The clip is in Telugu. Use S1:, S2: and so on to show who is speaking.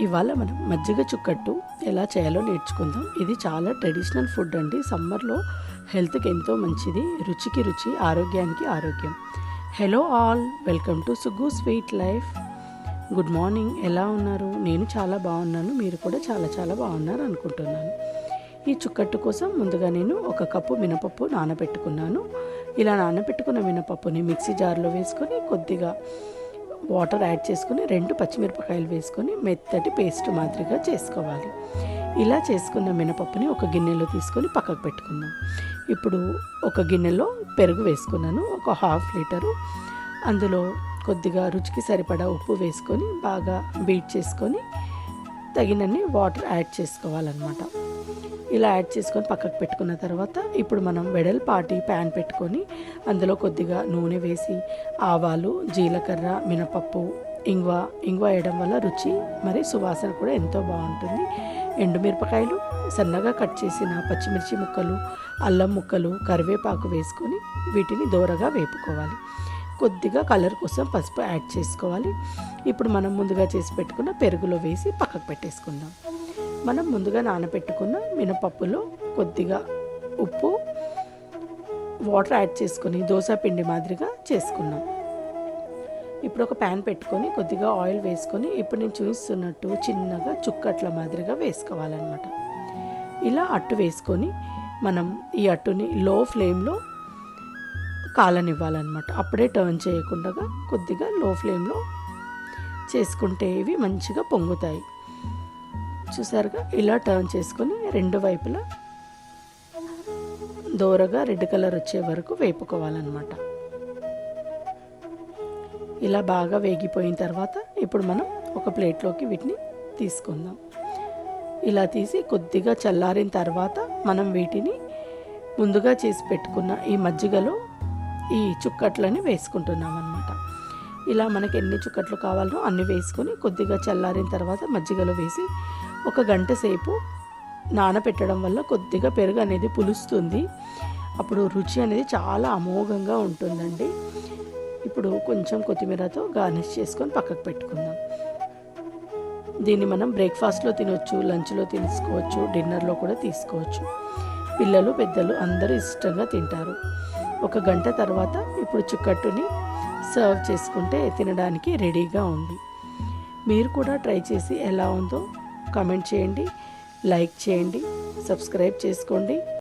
S1: ఇవాళ మనం మజ్జిగ చుక్కట్టు ఎలా చేయాలో నేర్చుకుందాం. ఇది చాలా ట్రెడిషనల్ ఫుడ్ అండి. సమ్మర్లో హెల్త్కి ఎంతో మంచిది. రుచికి రుచి ఆరోగ్యానికి ఆరోగ్యం. Hello all welcome to Suggu sweet life good morning ఎలా ఉన్నారు? నేను చాలా బాగున్నాను. మీరు కూడా చాలా చాలా బాగున్నారు అనుకుంటున్నాను. ఈ చుక్కట్టు కోసం ముందుగా నేను ఒక కప్పు మినపప్పు నానబెట్టుకున్నాను. ఇలా నానబెట్టుకున్న మినపప్పుని మిక్సీ జార్లో వేసుకొని కొద్దిగా వాటర్ యాడ్ చేసుకొని రెండు పచ్చిమిరపకాయలు వేసుకొని మెత్తటి పేస్ట్ మాదిరిగా చేసుకోవాలి. ఇలా చేసుకున్న మినపప్పుని ఒక గిన్నెలో తీసుకొని పక్కకు పెట్టుకుందాం. ఇప్పుడు ఒక గిన్నెలో పెరుగు వేసుకున్నాను ఒక హాఫ్ లీటరు. అందులో కొద్దిగా రుచికి సరిపడా ఉప్పు వేసుకొని బాగా బీట్ చేసుకొని తగినన్ని వాటర్ యాడ్ చేసుకోవాలన్నమాట. ఇలా యాడ్ చేసుకొని పక్కకు పెట్టుకున్న తర్వాత ఇప్పుడు మనం వెడల్పాటి ప్యాన్ పెట్టుకొని అందులో కొద్దిగా నూనె వేసి ఆవాలు జీలకర్ర మినపప్పు ఇంగువ ఇంగువ వేయడం వల్ల రుచి మరి సువాసన కూడా ఎంతో బాగుంటుంది. ఎండుమిరపకాయలు సన్నగా కట్ చేసిన పచ్చిమిర్చి ముక్కలు అల్లం ముక్కలు కరివేపాకు వేసుకొని వీటిని దోరగా వేపుకోవాలి. కొద్దిగా కలర్ కోసం పసుపు యాడ్ చేసుకోవాలి. ఇప్పుడు మనం ముందుగా చేసి పెట్టుకున్న పెరుగులో వేసి పక్కకు పెట్టేసుకుందాం. మనం ముందుగా నానబెట్టుకున్న మినపప్పులో కొద్దిగా ఉప్పు వాటర్ యాడ్ చేసుకొని దోశ పిండి మాదిరిగా చేసుకున్నాం. ఇప్పుడు ఒక ప్యాన్ పెట్టుకొని కొద్దిగా ఆయిల్ వేసుకొని ఇప్పుడు నేను చూస్తున్నట్టు చిన్నగా చుక్కట్ల మాదిరిగా వేసుకోవాలన్నమాట. ఇలా అట్టు వేసుకొని మనం ఈ అట్టుని లో ఫ్లేమ్లో కాలనివ్వాలన్నమాట. అప్పుడే టర్న్ చేయకుండా కొద్దిగా లో ఫ్లేమ్లో చేసుకుంటే ఇవి మంచిగా పొంగుతాయి. చూసారుగా? ఇలా టర్న్ చేసుకొని రెండు వైపులా దోరగా రెడ్ కలర్ వచ్చే వరకు వేపుకోవాలన్నమాట. ఇలా బాగా వేగిపోయిన తర్వాత ఇప్పుడు మనం ఒక ప్లేట్లోకి వీటిని తీసుకుందాం. ఇలా తీసి కొద్దిగా చల్లారిన తర్వాత మనం వీటిని ముందుగా చేసి పెట్టుకున్న ఈ మజ్జిగలో ఈ చుక్కట్లని వేసుకుంటున్నాం అనమాట ఇలా మనకి ఎన్ని చుక్కట్లు కావాలో అన్ని వేసుకొని కొద్దిగా చల్లారిన తర్వాత మజ్జిగలో వేసి ఒక గంట సేపు నానబెట్టడం వల్ల కొద్దిగా పెరుగు అనేది పులుస్తుంది. అప్పుడు రుచి అనేది చాలా అమోఘంగా ఉంటుందండి. ఇప్పుడు కొంచెం కొత్తిమీరతో గార్నిష్ చేసుకొని పక్కకు పెట్టుకుందాం. దీన్ని మనం బ్రేక్ఫాస్ట్లో తినొచ్చు లంచ్లో తీసుకోవచ్చు డిన్నర్లో కూడా తీసుకోవచ్చు. పిల్లలు పెద్దలు అందరూ ఇష్టంగా తింటారు. ఒక గంట తర్వాత ఇప్పుడు చుక్కట్టుని సర్వ్ చేసుకుంటే తినడానికి రెడీగా ఉంది. మీరు కూడా ట్రై చేసి ఎలా ఉందో కామెంట్ చేయండి లైక్ చేయండి సబ్స్క్రైబ్ చేసుకోండి.